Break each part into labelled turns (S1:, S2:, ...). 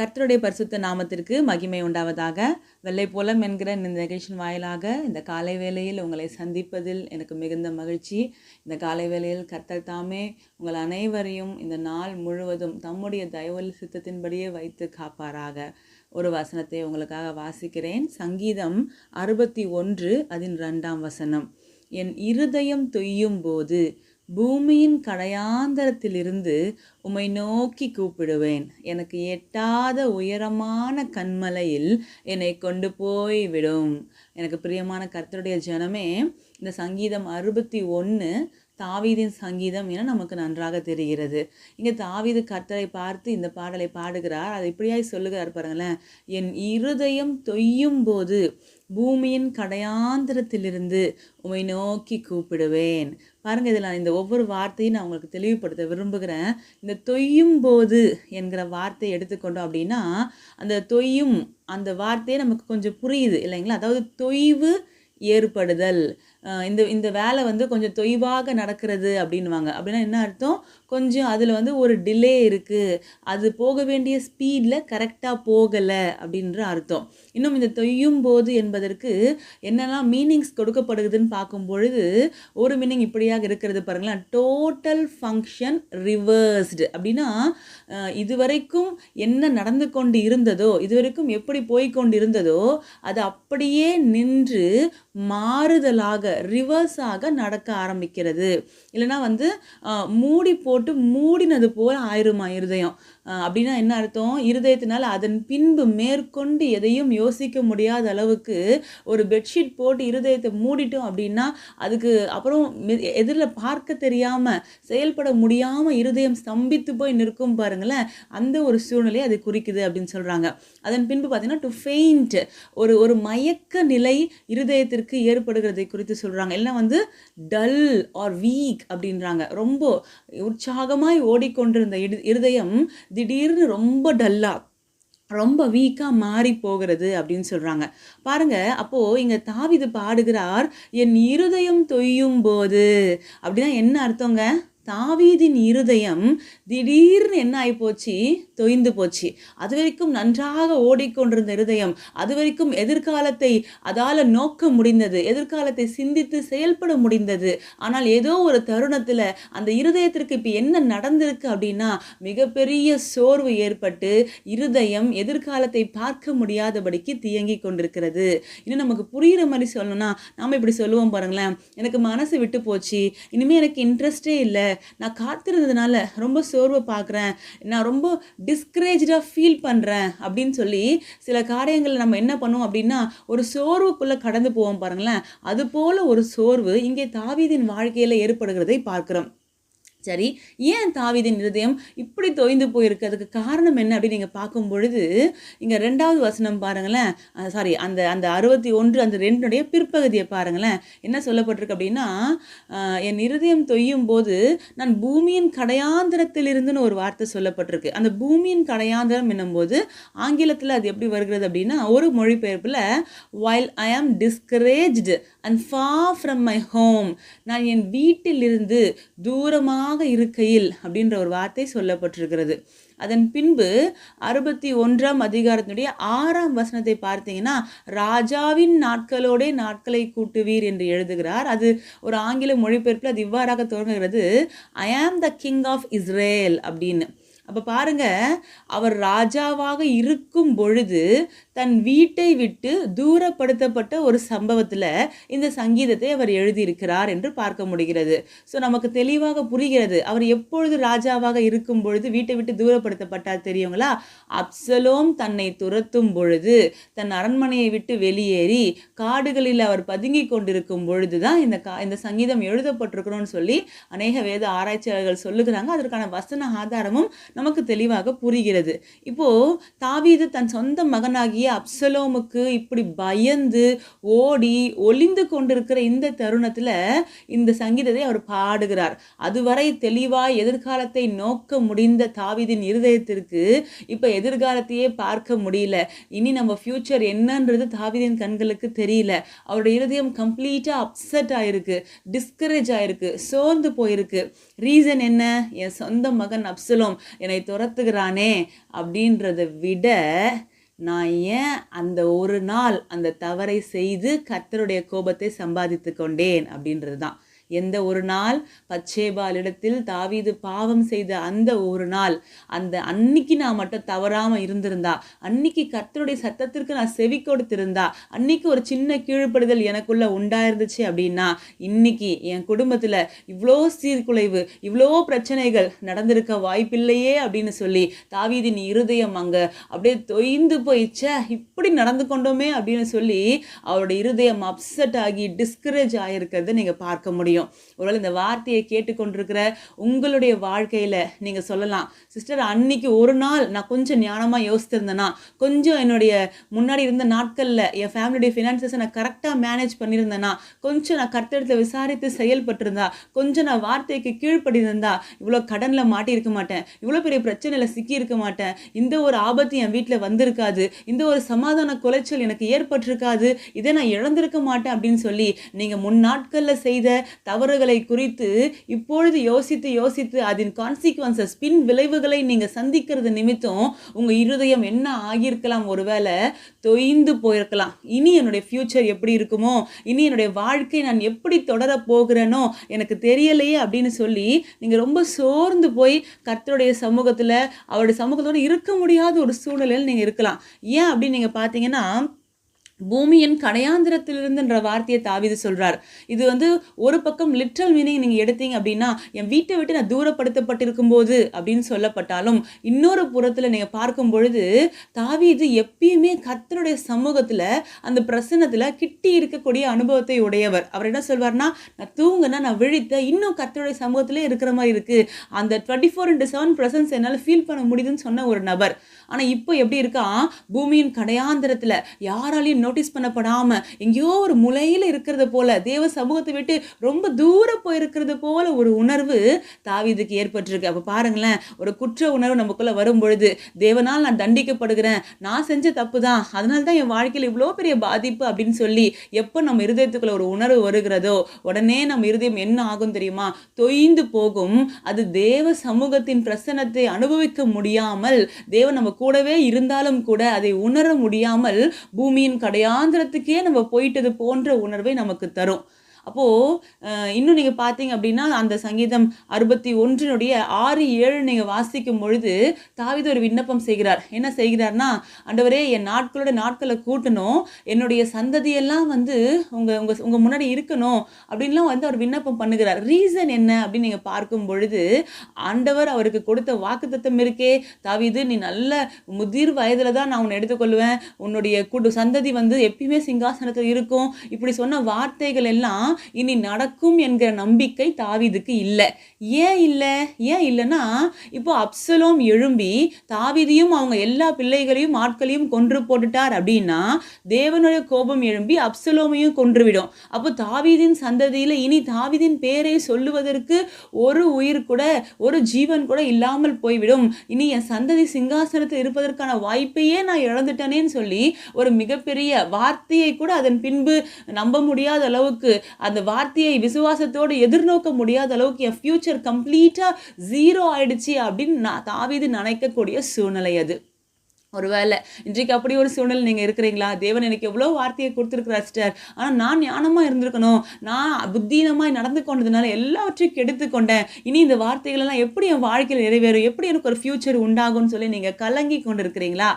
S1: கர்த்தருடைய பரிசுத்த நாமத்திற்கு மகிமை உண்டாவதாக. வெள்ளை போலம் என்கிற இந்த நிகழ்ச்சியின் வாயிலாக இந்த காலை வேளையில் உங்களை சந்திப்பதில் எனக்கு மிகுந்த மகிழ்ச்சி. இந்த காலை வேளையில் கர்த்தர் தாமே உங்கள் அனைவரையும் இந்த நாள் முழுவதும் தம்முடைய தயவல் சித்தத்தின்படியே வைத்து காப்பாராக. ஒரு வசனத்தை உங்களுக்காக வாசிக்கிறேன். சங்கீதம் அறுபத்தி ஒன்று அதன் ரெண்டாம் வசனம். என் இருதயம் தொய்யும் போது பூமியின் கடையாந்தரத்திலிருந்து உம்மை நோக்கி கூப்பிடுவேன். எனக்கு எட்டாத உயரமான கண்மலையில் என்னை கொண்டு போய் விடும் எனக்கு பிரியமான கர்த்தருடைய ஜனமே இந்த சங்கீதம் அறுபத்தி ஒன்று தாவீதின் சங்கீதம் என நமக்கு நன்றாக தெரிகிறது. இங்கே தாவீது கர்த்தரை பார்த்து இந்த பாடலை பாடுகிறார். அதை இப்படியாய் சொல்லுகிறார் பாருங்களேன். என் இருதயம் தொய்யும் போது பூமியின் கடையாந்திரத்திலிருந்து உமை நோக்கி கூப்பிடுவேன். பாருங்க இதில் நான் இந்த ஒவ்வொரு வார்த்தையும் நான் உங்களுக்கு தெளிவுபடுத்த விரும்புகிறேன். இந்த தொய்யும் போது என்கிற வார்த்தையை எடுத்துக்கொண்டோம் அப்படின்னா அந்த தொய்யும் அந்த வார்த்தையே நமக்கு கொஞ்சம் புரியுது இல்லைங்களா? அதாவது தொய்வு ஏற்படுதல். இந்த இந்த வேலை வந்து கொஞ்சம் தொய்வாக நடக்கிறது அப்படின்வாங்க அப்படின்னா என்ன அர்த்தம்? கொஞ்சம் அதில் வந்து ஒரு டிலே இருக்குது அது போக வேண்டிய ஸ்பீடில் கரெக்டாக போகலை அப்படின்ற அர்த்தம். இன்னும் இந்த தொய்யும் போது என்பதற்கு என்னெல்லாம் மீனிங்ஸ் கொடுக்கப்படுதுன்னு பார்க்கும் பொழுது ஒரு மீனிங் இப்படியாக இருக்கிறது பாருங்களேன். டோட்டல் ஃபங்க்ஷன் ரிவர்ஸ்டு அப்படின்னா இதுவரைக்கும் என்ன நடந்து கொண்டு இருந்ததோ இதுவரைக்கும் எப்படி போய்கொண்டு இருந்ததோ அது அப்படியே நின்று மாறுதலாக ரிவர்ஸாக நடக்க ஆரம்பிக்கிறது. இல்லைனா வந்து மூடி போட்டு மூடினது போல் ஆயிரும் இருதயம்? அப்படின்னா என்ன அர்த்தம்? இருதயத்தினால் அதன் பின்பு மேற்கொண்டு எதையும் யோசிக்க முடியாத அளவுக்கு ஒரு பெட்ஷீட் போட்டு இருதயத்தை மூடிட்டோம் அப்படின்னா அதுக்கு அப்புறம் எதிரில் பார்க்க தெரியாமல் செயல்பட முடியாமல் இருதயம் ஸ்தம்பித்து போய் நிற்கும் பாருங்களேன். அந்த ஒரு சூழ்நிலையை அது குறிக்குது அப்படின்னு சொல்கிறாங்க அதன் பின்பு பார்த்தீங்கன்னா டு ஃபெயிண்ட் ஒரு ஒரு மயக்க நிலை இருதயத்திற்கு ஏற்படுகிறதை குறித்து சொல்கிறாங்க இல்லை வந்து டல் ஆர் வீக் அப்படின்றாங்க. ரொம்ப உற்சாகமாய் ஓடிக்கொண்டிருந்த இருதயம் திடீர்னு ரொம்ப டல்லாக ரொம்ப வீக்காக மாறி போகிறது அப்படின்னு சொல்கிறாங்க பாருங்க அப்போது இங்கே தாவிது பாடுகிறார் என் இருதயம் தொய்யும் போது. அப்படின்னா என்ன அர்த்தங்க? தாவீதின் இருதயம் திடீர்னு என்ன ஆகி போச்சு? தொய்ந்து போச்சு. அது வரைக்கும் நன்றாக ஓடிக்கொண்டிருந்த இருதயம் அது வரைக்கும் எதிர்காலத்தை அதால் நோக்க முடிந்தது எதிர்காலத்தை சிந்தித்து செயல்பட முடிந்தது. ஆனால் ஏதோ ஒரு தருணத்தில் அந்த இருதயத்திற்கு இப்போ என்ன நடந்திருக்கு அப்படின்னா மிகப்பெரிய சோர்வு ஏற்பட்டு இருதயம் எதிர்காலத்தை பார்க்க முடியாதபடிக்கு தியங்கி கொண்டிருக்கிறது. இன்னும் நமக்கு புரிகிற மாதிரி சொல்லணும்னா நாம் இப்படி சொல்லுவோம் பாருங்களேன். எனக்கு மனசு விட்டு போச்சு இனிமேல் எனக்கு இன்ட்ரெஸ்டே இல்லை நான் காத்திருந்ததுனால ரொம்ப சோர்வை பார்க்குறேன். நான் ரொம்ப டிஸ்கரேஜாக ஃபீல் பண்ணுறேன் அப்படின்னு சொல்லி சில காரியங்களில் நம்ம என்ன பண்ணுவோம் அப்படின்னா ஒரு சோர்வுக்குள்ளே கடந்து போவோம் பாருங்களேன். அதுபோல் ஒரு சோர்வு இங்கே தாவீதின் வாழ்க்கையில் ஏற்படுகிறதை பார்க்குறோம். சரி ஏன் தாவிதின் இருதயம் இப்படி தொய்ந்து போயிருக்கு? அதுக்கு காரணம் என்ன அப்படின்னு நீங்கள் பார்க்கும் பொழுது இங்கே ரெண்டாவது வசனம் பாருங்களேன். சாரி அந்த அந்த அறுபத்தி ஒன்று அந்த ரெண்டுடைய பிற்பகுதியை பாருங்களேன். என்ன சொல்லப்பட்டிருக்கு அப்படின்னா என் இருதயம் தொய்யும் போது நான் பூமியின் கடையாந்திரத்திலிருந்துன்னு ஒரு வார்த்தை சொல்லப்பட்டிருக்கு. அந்த பூமியின் கடையாந்திரம் என்னும்போது ஆங்கிலத்தில் அது எப்படி வருகிறது அப்படின்னா ஒரு மொழிபெயர்ப்பில் while I am discouraged and far from my home நான் என் வீட்டிலிருந்து தூரமாக இருக்கையில் அப்படின்ற ஒரு வார்த்தை சொல்லப்பட்டிருக்கிறது. அதன் பின்பு அறுபத்தி ஒன்றாம் அதிகாரத்தினுடைய ஆறாம் வசனத்தை பார்த்தீங்கன்னா ராஜாவின் நாட்களோடே நாட்களை கூட்டுவீர் என்று எழுதுகிறார். அது ஒரு ஆங்கில மொழிபெயர்ப்பில் அது இவ்வாறாக தொடங்குகிறது. ஐ ஆம் த கிங் ஆஃப் இஸ்ரேல் அப்படின்னு. அப்போ பாருங்க அவர் ராஜாவாக இருக்கும் பொழுது தன் வீட்டை விட்டு தூரப்படுத்தப்பட்ட ஒரு சம்பவத்தில் இந்த சங்கீதத்தை அவர் எழுதியிருக்கிறார் என்று பார்க்க முடிகிறது. ஸோ நமக்கு தெளிவாக புரிகிறது. அவர் எப்பொழுது ராஜாவாக இருக்கும் பொழுது வீட்டை விட்டு தூரப்படுத்தப்பட்டார் தெரியுங்களா? அப்சலோம் தன்னை துரத்தும் பொழுது தன் அரண்மனையை விட்டு வெளியேறி காடுகளில் அவர் பதுங்கி கொண்டிருக்கும் பொழுது தான் இந்த கா இந்த சங்கீதம் எழுதப்பட்டிருக்கணும்னு சொல்லி அநேக வேத ஆராய்ச்சியாளர்கள் சொல்லுகிறாங்க. அதற்கான வசன ஆதாரமும் நமக்கு தெளிவாக புரிகிறது. இப்போது தாவீது தன் சொந்த மகனாகிய அப்சலோமுக்கு இப்படி பயந்து ஓடி ஒளிந்து கொண்டிருக்கிற இந்த தருணத்தில் இந்த சங்கீதத்தை அவர் பாடுகிறார். அதுவரை தெளிவாய் எதிர்காலத்தை நோக்க முடிந்த தாவிதின் இருதயத்திற்கு இப்போ எதிர்காலத்தையே பார்க்க முடியல. இனி நம்ம ஃப்யூச்சர் என்னன்றது தாவிதின் கண்களுக்கு தெரியல. அவருடைய இருதயம் கம்ப்ளீட்டாக அப்செட் ஆயிருக்கு டிஸ்கரேஜ் ஆயிருக்கு சோர்ந்து போயிருக்கு. ரீசன் என்ன? என் சொந்த மகன் அப்சலோம் என்னை துரத்துகிறானே அப்படின்றத விட நான் ஏன் அந்த ஒரு நாள் அந்த தவறை செய்து கர்த்தருடைய கோபத்தை சம்பாதித்து கொண்டேன் அப்படின்றது தான் எந்த ஒரு நாள் பச்சேபாலிடத்தில் தாவீது பாவம் செய்த அந்த ஒரு நாள் அந்த அன்னைக்கு நான் மட்டும் தவறாமல் இருந்திருந்தா அன்னைக்கு கர்த்தருடைய சத்தத்திற்கு நான் செவி கொடுத்திருந்தா அன்னைக்கு ஒரு சின்ன கீழ்ப்படுதல் எனக்குள்ள உண்டாயிருந்துச்சு அப்படின்னா இன்னைக்கு என் குடும்பத்தில் இவ்வளோ சீர்குலைவு இவ்வளோ பிரச்சனைகள் நடந்திருக்க வாய்ப்பில்லையே அப்படின்னு சொல்லி தாவீதின் இருதயம் அங்கே அப்படியே தொய்ந்து போயிச்சே இப்படி நடந்து கொண்டோமே அப்படின்னு சொல்லி அவருடைய இருதயம் அப்செட் ஆகி டிஸ்கரேஜ் ஆகிருக்கிறத நீங்கள் பார்க்க முடியும். ஒருவேளை இந்த வார்த்தையை கேட்டுக்கொண்டிருக்கிற உங்களுடைய வாழ்க்கையில் நீங்கள் சொல்லலாம் சிஸ்டர் அன்னைக்கு ஒரு நாள் நான் கொஞ்சம் ஞானமாக யோசித்திருந்தேன்னா கொஞ்சம் என்னுடைய முன்னாடி இருந்த நாட்களில் என் ஃபேமிலியுடைய ஃபினான்சஸை நான் கரெக்டாக மேனேஜ் பண்ணியிருந்தேன்னா கொஞ்சம் நான் கருத்தெடுத்து விசாரித்து செயல்பட்டிருந்தா? கொஞ்சம் நான் வார்த்தைக்கு கீழ்ப்படியிருந்தா இவ்வளோ கடனில் மாட்டியிருக்க மாட்டேன். இவ்வளோ பெரிய பிரச்சனையில் சிக்கியிருக்க மாட்டேன். இந்த ஒரு ஆபத்து என் வீட்டில் வந்திருக்காது. இந்த ஒரு சமாதான குலைச்சல் எனக்கு ஏற்பட்டிருக்காது. இதை நான் இழந்திருக்க மாட்டேன் அப்படின்னு சொல்லி நீங்கள் முன் நாட்களில் செய்த தவறுகளை குறித்து இப்பொழுது யோசித்து யோசித்து அதன் கான்சிக்வன்சஸ் பின் விளைவுகளை நீங்கள் சந்திக்கிறது நிமித்தம் உங்கள் இருதயம் என்ன ஆகியிருக்கலாம்? ஒருவேளை தொய்ந்து போயிருக்கலாம். இனி என்னுடைய ஃப்யூச்சர் எப்படி இருக்குமோ? இனி என்னுடைய வாழ்க்கை நான் எப்படி தொடர போகிறேனோ? எனக்கு தெரியலையே அப்படின்னு சொல்லி நீங்கள் ரொம்ப சோர்ந்து போய் கர்த்தருடைய சமூகத்தில் அவருடைய சமூகத்தோடு இருக்க முடியாத ஒரு சூழ்நிலையில் நீங்கள் இருக்கலாம். ஏன் அப்படின்னு நீங்கள் பார்த்தீங்கன்னா பூமியின் கடையாந்திரத்திலிருந்துன்ற வார்த்தையை தாவிது சொல்றார். இது வந்து ஒரு பக்கம் லிட்ரல் மீனிங் நீங்க எடுத்தீங்க அப்படின்னா என் வீட்டை விட்டு நான் தூரப்படுத்தப்பட்டிருக்கும் போது அப்படின்னு சொல்லப்பட்டாலும் இன்னொரு புறத்துல நீங்க பார்க்கும் பொழுது தாவிது எப்பயுமே கத்தருடைய சமூகத்துல அந்த பிரசன்னத்துல கிட்டி இருக்கக்கூடிய அனுபவத்தை உடையவர். அவர் என்ன சொல்வார்னா நான் தூங்கினா நான் விழித்த இன்னும் கத்தருடைய சமூகத்திலே இருக்கிற மாதிரி இருக்கு. அந்த twenty four into seven presence என்னால் ஃபீல் பண்ண முடியுதுன்னு சொன்ன ஒரு நபர். ஆனா இப்போ எப்படி இருக்கான் பூமியின் கடையாந்திரத்துல யாராலையும் நோட்டீஸ் பண்ணப்படாம எங்கேயோ ஒரு முலையில இருக்கிறது போல தேவ சமூகத்தை விட்டு ரொம்ப தூரம் போயிருக்கிறது போல ஒரு உணர்வு தாவிதுக்கு ஏற்பட்டிருக்கு. அப்போ பாருங்களேன் ஒரு குற்ற உணர்வு நமக்குள்ள வரும் பொழுது தேவனால் நான் தண்டிக்கப்படுகிறேன் நான் செஞ்ச தப்பு தான் அதனால தான் என் வாழ்க்கையில் இவ்வளோ பெரிய பாதிப்பு அப்படின்னு சொல்லி எப்போ நம்ம இருதயத்துக்குள்ள ஒரு உணர்வு வருகிறதோ உடனே நம்ம இருதயம் என்ன ஆகும் தெரியுமா? தொய்ந்து போகும். அது தேவ சமூகத்தின் பிரசனத்தை அனுபவிக்க முடியாமல் தேவன் நம்ம கூடவே இருந்தாலும் கூட அதை உணர முடியாமல் பூமியின் கடையாந்திரத்துக்கே நம்ம போயிட்டது போன்ற உணர்வை நமக்கு தரும். அப்போது இன்னும் நீங்கள் பார்த்தீங்க அப்படின்னா அந்த சங்கீதம் அறுபத்தி ஒன்றினுடைய ஆறு ஏழு நீங்கள் வாசிக்கும் பொழுது தாவித ஒரு விண்ணப்பம் செய்கிறார். என்ன செய்கிறார்னா ஆண்டவரே என் நாட்களோட நாட்களை கூட்டணும். என்னுடைய சந்ததியெல்லாம் வந்து உங்கள் உங்கள் உங்கள் முன்னாடி இருக்கணும். அப்படின்லாம் வந்து அவர் விண்ணப்பம் பண்ணுகிறார். ரீசன் என்ன அப்படின்னு நீங்கள் பார்க்கும் பொழுது ஆண்டவர் அவருக்கு கொடுத்த வாக்குத்தத்தம் இருக்கே. தாவிது நீ நல்ல முதிர் வயதில் தான் நான் உன்னை எடுத்துக்கொள்வேன். உன்னுடைய குடு சந்ததி வந்து எப்பயுமே சிங்காசனத்தில் இருக்கும். இப்படி சொன்ன வார்த்தைகள் எல்லாம் இனி நடக்கும் என்கிற நம்பிக்கை தாவீதுக்கு இல்லை. ஏன் இல்லை? ஏன் இல்லைன்னா இப்போ அப்சலோம் எழும்பி தாவிதியும் அவங்க எல்லா பிள்ளைகளையும் ஆட்களையும் கொன்று போட்டுட்டார் அப்படின்னா தேவனுடைய கோபம் எழும்பி அப்சலோமையும் கொன்றுவிடும். அப்போ தாவீதின் சந்ததியில் இனி தாவீதின் பேரை சொல்லுவதற்கு ஒரு உயிர் கூட ஒரு ஜீவன் கூட இல்லாமல் போய்விடும். இனி என் சந்ததி சிங்காசனத்தில் இருப்பதற்கான வாய்ப்பையே நான் இழந்துட்டேனேன்னு சொல்லி ஒரு மிகப்பெரிய வார்த்தையை கூட அதன் பின்பு நம்ப முடியாத அளவுக்கு அந்த வார்த்தையை விசுவாசத்தோடு எதிர்நோக்க முடியாத அளவுக்கு என் ஃப்யூச்சர் கம்ப்ளீட்டாக ஜீரோ ஆயிடுச்சு அப்படின்னு நான் தாவிது நினைக்கக்கூடிய சூழ்நிலை அது. ஒருவேளை இன்றைக்கு அப்படி ஒரு சூழ்நிலை நீங்கள் இருக்கிறீங்களா? தேவன் எனக்கு எவ்வளோ வார்த்தையை கொடுத்துருக்குறார் சிஸ்டர் ஆனால் நான் ஞானமாக இருந்திருக்கணும். நான் புத்தீனமாக நடந்து கொண்டதுனால எல்லாவற்றையும் கெடுத்து கொண்டேன். இனி இந்த வார்த்தைகளெல்லாம் எப்படி என் வாழ்க்கையில் நிறைவேறும்? எப்படி எனக்கு ஒரு ஃப்யூச்சர் உண்டாகும்னு சொல்லி நீங்கள் கலங்கி கொண்டு இருக்கிறீங்களா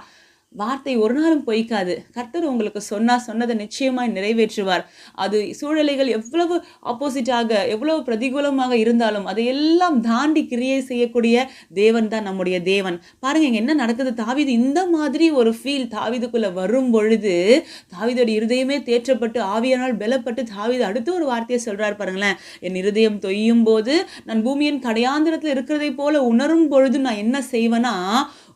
S1: வார்த்தை ஒரு நாளும் பொய்க்காது. கர்த்தர் உங்களுக்கு சொன்னால் சொன்னதை நிச்சயமாய் நிறைவேற்றுவார். அது சூழ்நிலைகள் எவ்வளவு ஆப்போசிட்டாக எவ்வளவு பிரதிகூலமாக இருந்தாலும் அதையெல்லாம் தாண்டி கிரியை செய்யக்கூடிய தேவன் தான் நம்முடைய தேவன். பாருங்க இங்கே என்ன நடக்குது? தாவிது இந்த மாதிரி ஒரு ஃபீல் தாவிதுக்குள்ளே வரும் பொழுது தாவிதோட இருதயமே தேற்றப்பட்டு ஆவியானால் பலப்பட்டு தாவிது அடுத்து ஒரு வார்த்தையை சொல்கிறார் பாருங்களேன். என் இருதயம் தொய்யும் போது நான் பூமியின் கடையாந்திரத்தில் இருக்கிறதை போல உணரும் பொழுது நான் என்ன செய்வேன்னா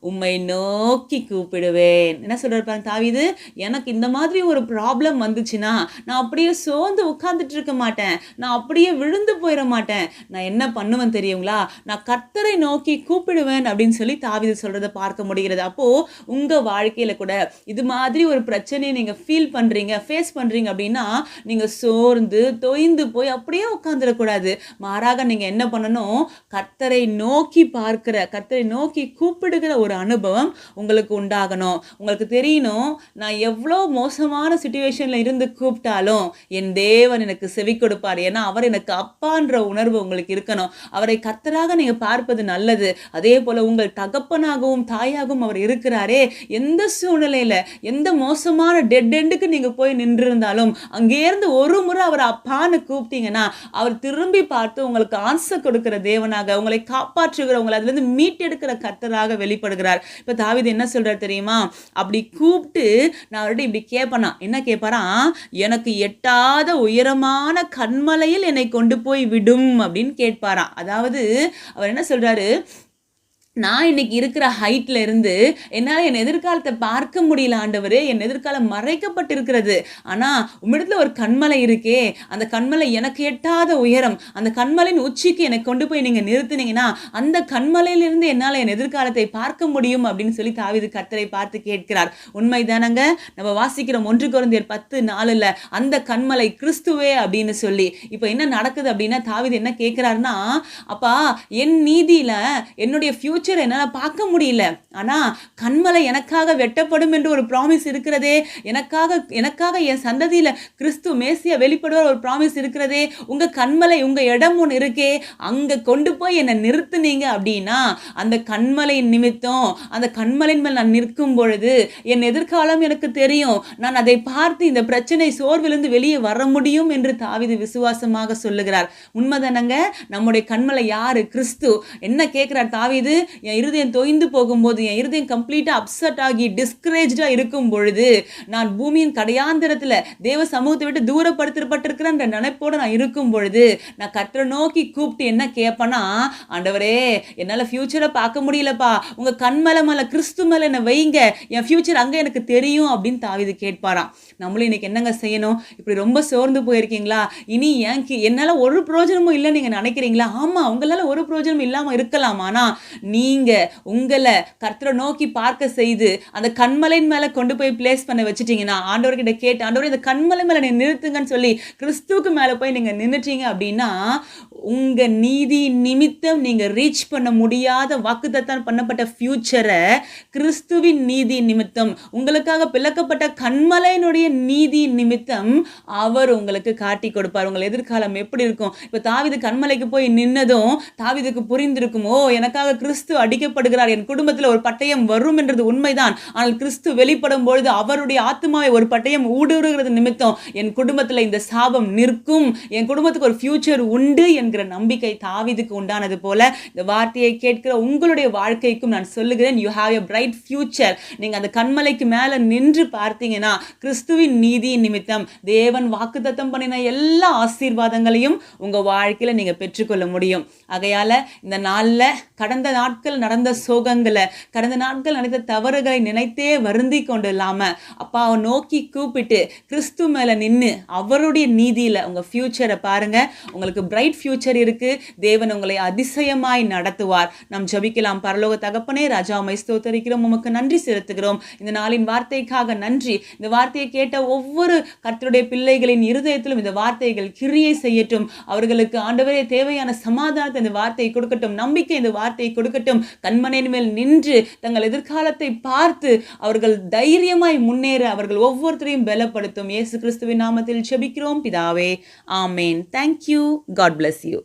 S1: உம்மை நோக்கி கூப்பிடுவேன். என்ன சொல்றாரு பாருங்க தாவிது எனக்கு இந்த மாதிரி ஒரு ப்ராப்ளம் வந்துச்சுன்னா நான் அப்படியே சோர்ந்து உட்காந்துட்டு இருக்க மாட்டேன். நான் அப்படியே விழுந்து போயிட மாட்டேன். நான் என்ன பண்ணுவேன் தெரியுங்களா? நான் கர்த்தரை நோக்கி கூப்பிடுவேன் அப்படின்னு சொல்லி தாவீது சொல்றதை பார்க்க முடிகிறது. அப்போ உங்க வாழ்க்கையில கூட இது மாதிரி ஒரு பிரச்சனையை நீங்க ஃபீல் பண்றீங்க ஃபேஸ் பண்றீங்க அப்படின்னா நீங்க சோர்ந்து தொய்ந்து போய் அப்படியே உட்காந்துடக்கூடாது மாறாக நீங்க என்ன பண்ணணும்? கர்த்தரை நோக்கி பார்க்கிற கர்த்தரை நோக்கி கூப்பிடுகிற ஒரு அனுபவம் உங்களுக்கு உண்டாகணும். உங்களுக்கு தெரியணும் நான் எவ்வளோ மோசமான சுச்சுவேஷன்ல இருந்து கூப்பிட்டாலும் என் தேவன் எனக்கு செவி கொடுப்பார். ஏன்னா அவர் எனக்கு அப்பான்ற உணர்வு உங்களுக்கு இருக்கணும். அவரை கத்தராக நீங்க பார்ப்பது நல்லது. அதே போல உங்கள் தகப்பனாகவும் தாயாகவும் அவர் இருக்கிறாரே. எந்த சூழ்நிலையில எந்த மோசமான டெட் எண்டுக்கு நீங்க போய் நின்றிருந்தாலும் அங்கேருந்து ஒரு முறை அவர் அப்பான்னு கூப்பிட்டீங்கன்னா அவர் திரும்பி பார்த்து உங்களுக்கு ஆன்சர் கொடுக்கிற தேவனாக உங்களை காப்பாற்றுகிற உங்களை அதுல இருந்து மீட்டெடுக்கிற வெளிப்படுத்த வெளிப்படுகிறார் இப்ப தாவிது என்ன சொல்றாரு தெரியுமா? அப்படி கூப்பிட்டு நான் அவர்கிட்ட இப்படி கேட்பனா என்ன கேட்பாராம் எனக்கு எட்டாத உயரமான கண்மலையில் என்னை கொண்டு போய் விடும் அப்படின்னு கேட்பாராம். அதாவது அவர் என்ன சொல்றாரு? நான் இன்னைக்கு இருக்கிற ஹைட்ல இருந்து என்னால் என் எதிர்காலத்தை பார்க்க முடியல ஆண்டவரே. என் எதிர்காலம் மறைக்கப்பட்டிருக்கிறது. ஆனால் உம்மிடத்துல ஒரு கண்மலை இருக்கே. அந்த கண்மலை எனக்கு எட்டாத உயரம். அந்த கண்மலையின் உச்சிக்கு என்னை கொண்டு போய் நீங்கள் நிறுத்தினீங்கன்னா அந்த கண்மலையிலிருந்து என்னால் என் எதிர்காலத்தை பார்க்க முடியும் அப்படின்னு சொல்லி தாவிது கத்தரை பார்த்து கேட்கிறார். உண்மைதானங்க? நம்ம வாசிக்கிறோம் ஒன்று குழந்தையர் பத்து நாளில் அந்த கண்மலை கிறிஸ்துவே அப்படின்னு சொல்லி. இப்போ என்ன நடக்குது அப்படின்னா தாவீது என்ன கேட்குறாருன்னா அப்பா என் நீதியில் என்னுடைய ஃபியூச்சர் என்னால் பார்க்க முடியல. ஆனால் கண்மலை எனக்காக வெட்டப்படும் என்று ஒரு ப்ராமிஸ் இருக்கிறதே எனக்காக எனக்காக என் சந்ததியில் கிறிஸ்து மேசியா வெளிப்படுவார் ஒரு ப்ராமிஸ் இருக்கிறதே உங்கள் கண்மலை உங்கள் இடம் ஒன்று இருக்கே அங்கே கொண்டு போய் என்னை நிறுத்துனீங்க அப்படின்னா அந்த கண்மலையின் நிமித்தம் அந்த கண்மலையின் மேல் நான் நிற்கும் பொழுது என் எதிர்காலம் எனக்கு தெரியும். நான் அதை பார்த்து இந்த பிரச்சனை சோர்விலிருந்து வெளியே வர முடியும் என்று தாவிது விசுவாசமாக சொல்லுகிறார். உண்மைதானங்க? நம்முடைய கண்மலை யாரு? கிறிஸ்து. என்ன கேட்கிறார் தாவிது? என் இருதயம் தொய்ந்து போகும்போது என் இருதயம் கம்ப்ளீட்டாக அப்செட் ஆகி டிஸ்கரேஜாக இருக்கும் பொழுது நான் பூமியின் கடையாந்திரத்தில் தேவ சமூகத்தை விட்டு தூரப்படுத்தப்பட்டிருக்கிறேன்ற நினைப்போடு நான் இருக்கும் பொழுது நான் கத்தரை நோக்கி கூப்பிட்டு என்ன கேட்பேன்னா ஆண்டவரே என்னால் ஃப்யூச்சரை பார்க்க முடியலப்பா. உங்க கண்மலை மலை கிறிஸ்து மலை என்ன வைங்க. என் ஃப்யூச்சர் அங்கே எனக்கு தெரியும் அப்படின்னு தாவிது கேட்பாராம். நம்மளும் இன்னைக்கு என்னங்க செய்யணும்? இப்படி ரொம்ப சோர்ந்து போயிருக்கீங்களா? இனி ஏன் என்னால் ஒரு பிரோஜனமும் இல்லை நீங்கள் நினைக்கிறீங்களா? ஆமாம் உங்களால் ஒரு பிரோஜனமும் இல்லாமல் இருக்கலாம். நீ நீங்கள் உங்களை கர்த்தரை நோக்கி பார்க்க செய்து அந்த கண்மலையின் மேலே கொண்டு போய் பிளேஸ் பண்ண வச்சுட்டீங்கன்னா ஆண்டவர்கிட்ட கேட்டு ஆண்டவர் இந்த கண்மலை மேலே நீ நிறுத்துங்கன்னு சொல்லி கிறிஸ்துவுக்கு மேலே போய் நீங்கள் நின்றுட்டீங்க அப்படின்னா உங்கள் நீதி நிமித்தம் நீங்கள் ரீச் பண்ண முடியாத வாக்குத்தத்தம் பண்ணப்பட்ட ஃப்யூச்சரை கிறிஸ்துவின் நீதி நிமித்தம் உங்களுக்காக பிளக்கப்பட்ட கண்மலையினுடைய நீதி நிமித்தம் அவர் உங்களுக்கு காட்டி கொடுப்பார். உங்கள் எதிர்காலம் எப்படி இருக்கும்? இப்போ தாவிது கண்மலைக்கு போய் நின்னதும் தாவிதுக்கு புரிந்திருக்கும் ஓ எனக்காக கிறிஸ்து கிறிஸ்து அடிக்கப்படுகிறார் என் குடும்பத்தில் ஒரு பட்டயம் வரும் என்றது உண்மைதான். ஆனால் கிறிஸ்து வெளிப்படும் பொழுது அவருடைய ஆத்மாவை ஒரு பட்டயம் ஊடுருகிறது நிமித்தம் என் குடும்பத்தில் இந்த சாபம் நிற்கும். என் குடும்பத்துக்கு ஒரு ஃபியூச்சர் உண்டு என்கிற நம்பிக்கை தாவிதுக்கு உண்டானது போல இந்த வார்த்தையை கேட்கிற உங்களுடைய வாழ்க்கைக்கும் நான் சொல்லுகிறேன். You have a bright future நீங்கள் அந்த கண்மலைக்கு மேலே நின்று பார்த்தீங்கன்னா கிறிஸ்துவின் நீதியின் நிமித்தம் தேவன் வாக்குத்தத்தம் பண்ணின எல்லா ஆசீர்வாதங்களையும் உங்கள் வாழ்க்கையில் நீங்கள் பெற்றுக்கொள்ள முடியும். ஆகையால் இந்த நாளில் கடந்த நாட்கள் நடந்த சோகங்களை கடந்த நாட்கள் நடந்த தவறுகளை நினைத்தே வருந்தி கொண்டு இல்லாம அப்பாவை நோக்கி கூப்பிட்டு கிறிஸ்து மேல நின்று அவருடைய நீதியில உங்க ஃப்யூச்சரை பாருங்க. உங்களுக்கு பிரைட் ஃப்யூச்சர் இருக்கு. தேவன் உங்களை அதிசயமாய் நடத்துவார். நாம் ஜபிக்கலாம். பரலோக தகப்பனே ராஜா உம்மை ஸ்தோத்தரிக்கிறோம். உமக்கு நன்றி செலுத்துகிறோம். இந்த நாளின் வார்த்தைக்காக நன்றி. இந்த வார்த்தையை கேட்ட ஒவ்வொரு கர்த்தருடைய பிள்ளைகளின் இருதயத்திலும் இந்த வார்த்தைகள் கிரியை செய்யட்டும். அவர்களுக்கு ஆண்டவரே தேவையான சமாதானத்தை இந்த வார்த்தையை கொடுக்கட்டும். நம்பிக்கை இந்த வார்த்தையை கொடுக்கட்டும். கண்மனையின் மேல் நின்று தங்கள் எதிர்காலத்தை பார்த்து அவர்கள் தைரியமாய் முன்னேற அவர்கள் ஒவ்வொருத்தரையும் பலப்படுத்தும். இயேசு கிறிஸ்துவின் நாமத்தில் செபிக்கிறோம். பிதாவே ஆமேன். Thank you God bless you